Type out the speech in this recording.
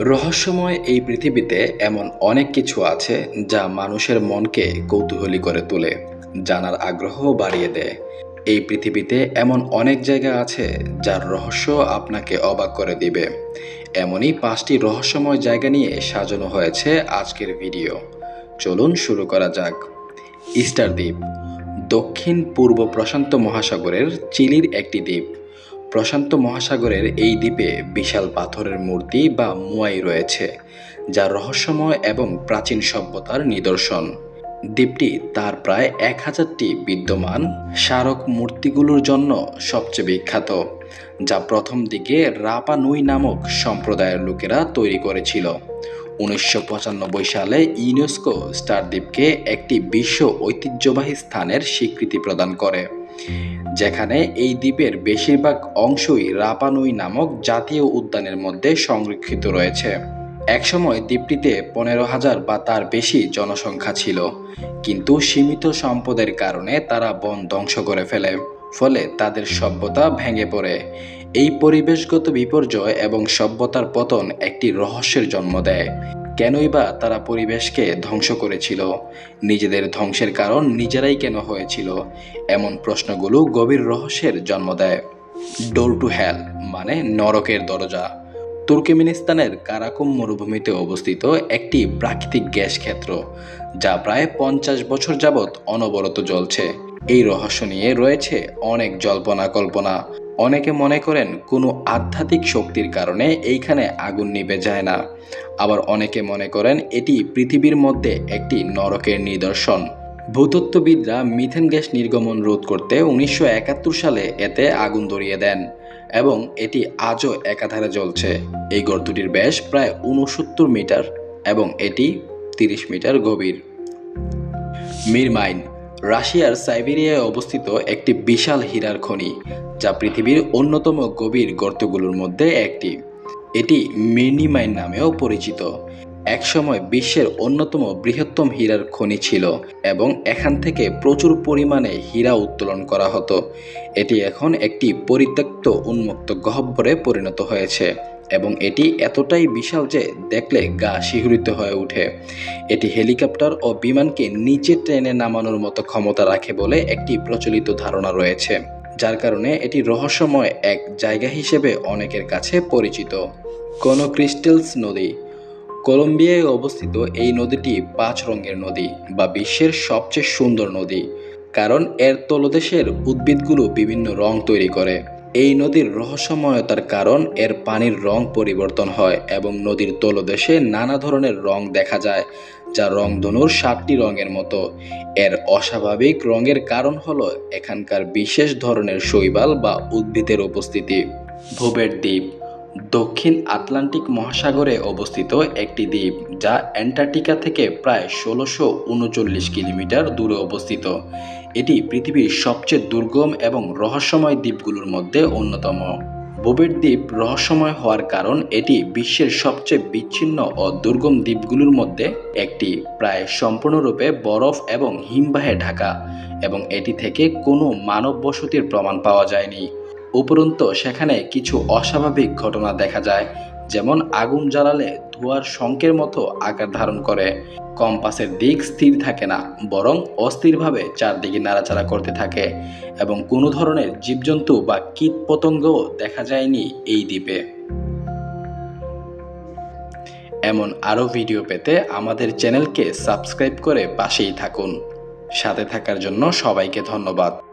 রহস্যময় এই পৃথিবীতে এমন অনেক কিছু আছে যা মানুষের মনকে কৌতূহলী করে তোলে, জানার আগ্রহ বাড়িয়ে দেয়। এই পৃথিবীতে এমন অনেক জায়গা আছে যার রহস্য আপনাকে অবাক করে দিবে। এমনই পাঁচটি রহস্যময় জায়গা নিয়ে সাজানো হয়েছে আজকের ভিডিও। চলুন শুরু করা যাক। ইস্টার দ্বীপ দক্ষিণ পূর্ব প্রশান্ত মহাসাগরের চিলির একটি দ্বীপ। প্রশান্ত মহাসাগরের এই দ্বীপে বিশাল পাথরের মূর্তি বা মুয়াই রয়েছে, যা রহস্যময় এবং প্রাচীন সভ্যতার নিদর্শন। দ্বীপটি তার প্রায় এক হাজারটি বিদ্যমান স্মারক মূর্তিগুলোর জন্য সবচেয়ে বিখ্যাত, যা প্রথম দিকে রাপা নুই নামক সম্প্রদায়ের লোকেরা তৈরি করেছিল। উনিশশো পঁচানব্বই সালে ইউনেস্কো স্টার দ্বীপকে একটি বিশ্ব ঐতিহ্যবাহী স্থানের স্বীকৃতি প্রদান করে। যেখানে এই দ্বীপের বেশিরভাগ অংশই রাপানুই নামক জাতীয় উদ্যানের মধ্যে সংরক্ষিত রয়েছে। একসময় দ্বীপটিতে পনেরো হাজার বা তার বেশি জনসংখ্যা ছিল, কিন্তু সীমিত সম্পদের কারণে তারা বন ধ্বংস করে ফেলে, ফলে তাদের সভ্যতা ভেঙে পড়ে। এই পরিবেশগত বিপর্যয় এবং সভ্যতার পতন একটি রহস্যের জন্ম দেয়। কেনই বা তারা পরিবেশকে ধ্বংস করেছিল? নিজেদের ধ্বংসের কারণ নিজেরাই কেন হয়েছিল? এমন প্রশ্নগুলো গভীর রহস্যের জন্ম দেয়। ডোর টু হ্যাল মানে নরকের দরজা। তুর্কমেনিস্তানের কারাকুম মরুভূমিতে অবস্থিত একটি প্রাকৃতিক গ্যাস ক্ষেত্র, যা প্রায় পঞ্চাশ বছর যাবৎ অনবরত জ্বলছে। এই রহস্য নিয়ে রয়েছে অনেক জল্পনা কল্পনা অনেকে মনে করেন কোনো আধ্যাত্মিক শক্তির কারণে এইখানে আগুন নিভে যায় না। আবার অনেকে মনে করেন এটি পৃথিবীর মধ্যে একটি নরকের নিদর্শন। ভূতত্ত্ববিদরা মিথেন গ্যাস নির্গমন রোধ করতে উনিশশো একাত্তর সালে এতে আগুন ধরিয়ে দেন এবং এটি আজও একাধারে জ্বলছে। এই গর্তটির ব্যাস প্রায় উনসত্তর মিটার এবং এটি তিরিশ মিটার গভীর। মিরমাইন রাশিয়ার সাইবেরিয়ায় অবস্থিত একটি বিশাল হীরার খনি, যা পৃথিবীর অন্যতম গভীর গর্তগুলোর মধ্যে একটি। এটি মির্নিমাইন নামেও পরিচিত। একসময় বিশ্বের অন্যতম বৃহত্তম হীরার খনি ছিল এবং এখান থেকে প্রচুর পরিমাণে হীরা উত্তোলন করা হতো। এটি এখন একটি পরিত্যক্ত উন্মুক্ত গহ্বরে পরিণত হয়েছে। এবং এটি এতটাই বিশাল যে দেখলে গা শিহরিত হয়ে ওঠে। এটি হেলিকপ্টার ও বিমানকে নিচে ট্রেনে নামানোর মতো ক্ষমতা রাখে বলে একটি প্রচলিত ধারণা রয়েছে, যার কারণে এটি রহস্যময় এক জায়গা হিসেবে অনেকের কাছে পরিচিত। কোনো ক্রিস্টালস নদী, কলম্বিয়ায় অবস্থিত এই নদীটি পাঁচ রঙের নদী বা বিশ্বের সবচেয়ে সুন্দর নদী, কারণ এর তলদেশের উদ্ভিদগুলো বিভিন্ন রং তৈরি করে। এই নদীর রহস্যময়তার কারণ এর পানির রং পরিবর্তন হয় এবং নদীর তলদেশে নানা ধরনের রং দেখা যায়, যা রংধনুর সাতটি রঙের মতো। এর অস্বাভাবিক রঙের কারণ হল এখানকার বিশেষ ধরনের শৈবাল বা উদ্ভিদের উপস্থিতি। ভোবের দ্বীপ দক্ষিণ আটলান্টিক মহাসাগরে অবস্থিত একটি দ্বীপ, যা অ্যান্টার্কটিকা থেকে প্রায় ষোলোশো উনচল্লিশ কিলোমিটার দূরে অবস্থিত। এটি পৃথিবীর সবচেয়ে দুর্গম এবং রহস্যময় দ্বীপগুলোর মধ্যে অন্যতম। বোবের দ্বীপ রহস্যময় হওয়ার কারণ এটি বিশ্বের সবচেয়ে বিচ্ছিন্ন ও দুর্গম দ্বীপগুলোর মধ্যে একটি, প্রায় সম্পূর্ণরূপে বরফ এবং হিমবাহে ঢাকা, এবং এটি থেকে কোনো মানব বসতির প্রমাণ পাওয়া যায়নি। উপরন্ত সেখানে কিছু অস্বাভাবিক ঘটনা দেখা যায়, যেমন আগুন জ্বালালে ধোঁয়ার শঙ্কের মতো আকার ধারণ করে। কম্পাসের দিক স্থির থাকে না, বরং অস্থিরভাবে চারদিকে নাড়াচাড়া করতে থাকে এবং কোনো ধরনের জীবজন্তু বা কীট পতঙ্গও দেখা যায়নি এই দ্বীপে। এমন আরও ভিডিও পেতে আমাদের চ্যানেলকে সাবস্ক্রাইব করে পাশেই থাকুন। সাথে থাকার জন্য সবাইকে ধন্যবাদ।